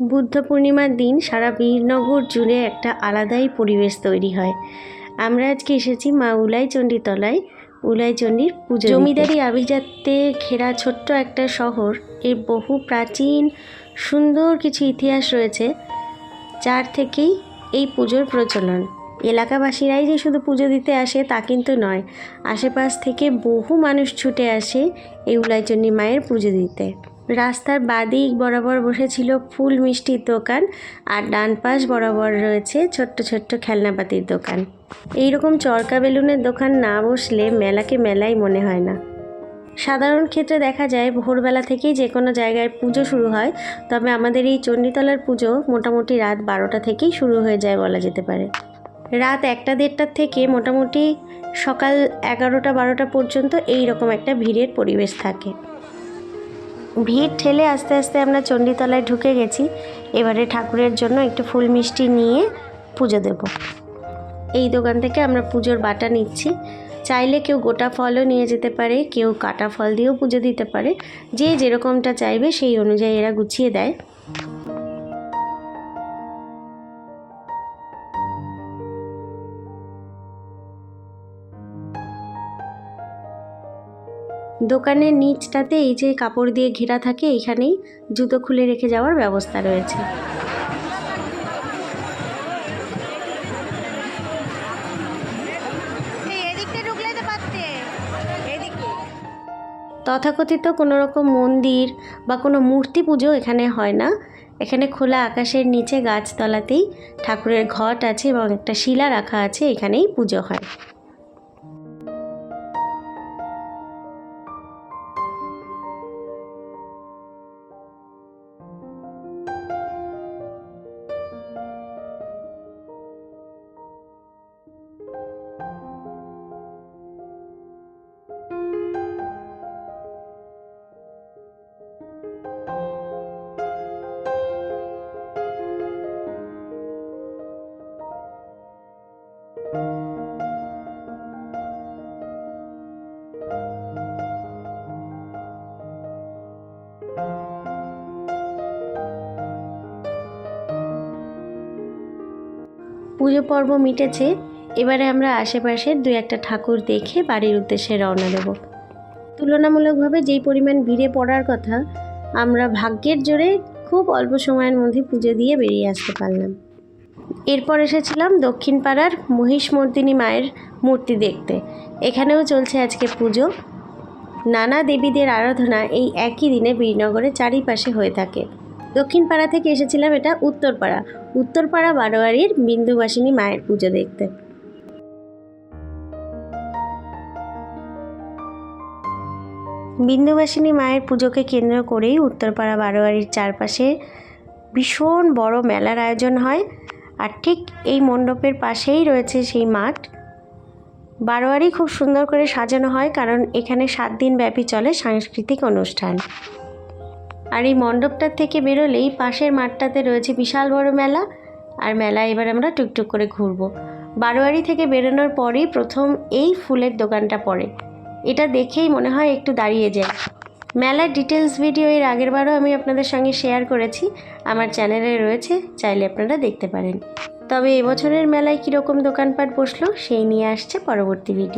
বুদ্ধ পূর্ণিমার দিন সারা বীরনগর জুড়ে একটা আলাদাই পরিবেশ তৈরি হয়। আমরা আজকে এসেছি মা উলাই চণ্ডীতলায় উলাই চণ্ডীর পুজো জমিদারি আভিজাত্যে ঘেরা ছোট্ট একটা শহর। এর বহু প্রাচীন, সুন্দর কিছু ইতিহাস রয়েছে, যার থেকেই এই পুজোর প্রচলন। এলাকাবাসীরাই যে শুধু পুজো দিতে আসে তা কিন্তু নয়, আশেপাশ থেকে বহু মানুষ ছুটে আসে এই উলাইচণ্ডী মায়ের পুজো দিতে। রাস্তার বাদিক বরাবর বসেছিল ফুল মিষ্টির দোকান আর ডান পাশ বরাবর রয়েছে ছোট্ট ছোট্ট খেলনাপাতির দোকান। এইরকম চরকা বেলুনের দোকান না বসলে মেলাকে মেলাই মনে হয় না। সাধারণ ক্ষেত্রে দেখা যায় ভোরবেলা থেকেই যে কোনো জায়গায় পুজো শুরু হয়, তবে আমাদের এই চণ্ডীতলার পুজো মোটামুটি রাত বারোটা থেকেই শুরু হয়ে যায় বলা যেতে পারে। রাত একটা দেড়টার থেকে মোটামুটি সকাল এগারোটা বারোটা পর্যন্ত এই রকম একটা ভিড়ের পরিবেশ থাকে। ভিড় ঠেলে আস্তে আস্তে আমরা চণ্ডীতলায় ঢুকে গেছি। এবারে ঠাকুরের জন্য একটু ফুল মিষ্টি নিয়ে পুজো দেব। এই দোকান থেকে আমরা পুজোর বাটা নিচ্ছি। চাইলে কেউ গোটা ফলও নিয়ে যেতে পারে, কেউ কাটা ফল দিয়েও পুজো দিতে পারে। যে যেরকমটা চাইবে সেই অনুযায়ী এরা গুছিয়ে দেয়। দোকানের নিচটাতে এই যে কাপড় দিয়ে ঘেরা থাকে এইখানেই জুতো খুলে রেখে যাওয়ার ব্যবস্থা রয়েছে। তথাকথিত কোনো রকম মন্দির বা কোনো মূর্তি পুজো এখানে হয় না। এখানে খোলা আকাশের নিচে গাছতলাতেই ঠাকুরের ঘট আছে এবং একটা শিলা রাখা আছে এখানেই পুজো হয়। পুজো পর্ব মিটেছে, এবারে আমরা আশেপাশের দু একটা ঠাকুর দেখে বাড়ির উদ্দেশ্যে রওনা দেব। তুলনামূলকভাবে যেই পরিমাণ ভিড়ে পড়ার কথা, আমরা ভাগ্যের জোরে খুব অল্প সময়ের মধ্যে পুজো দিয়ে বেরিয়ে আসতে পারলাম। এরপর এসেছিলাম দক্ষিণ পাড়ার মহিষমর্দিনী মায়ের মূর্তি দেখতে। এখানেও চলছে আজকে পুজো। নানা দেবীদের আরাধনা এই একই দিনে বীরনগরের চারিপাশে হয়ে থাকে। দক্ষিণ পাড়া থেকে এসেছিলাম এটা উত্তরপাড়া। উত্তরপাড়া বারোয়ারির বিন্দুবাসিনী মায়ের পুজো দেখতে। বিন্দুবাসিনী মায়ের পুজোকে কেন্দ্র করেই উত্তরপাড়া বারোয়ারির চারপাশে ভীষণ বড় মেলার আয়োজন হয়। আর ঠিক এই মণ্ডপের পাশেই রয়েছে সেই মাঠ। বারোয়ারি খুব সুন্দর করে সাজানো হয় কারণ এখানে সাত দিন ব্যাপী চলে সাংস্কৃতিক অনুষ্ঠান। আর এই মণ্ডপটার থেকে বেরোলেই পাশের মাঠটাতে রয়েছে বিশাল বড় মেলা। আর মেলা এবার আমরা টুকটুক করে ঘুরবো। বারোয়ারি থেকে বেরোনোর পরেই প্রথম এই ফুলের দোকানটা পড়ে। এটা দেখেই মনে হয় একটু দাঁড়িয়ে যায়। মেলার ডিটেলস ভিডিও এর আগেরবারও আমি আপনাদের সঙ্গে শেয়ার করেছি। আমার চ্যানেলে রয়েছে, চাইলে আপনারা দেখতে পারেন। তবে এবছরের মেলায় কীরকম দোকানপাট বসল, সেই নিয়ে আসছে পরবর্তী ভিডিও।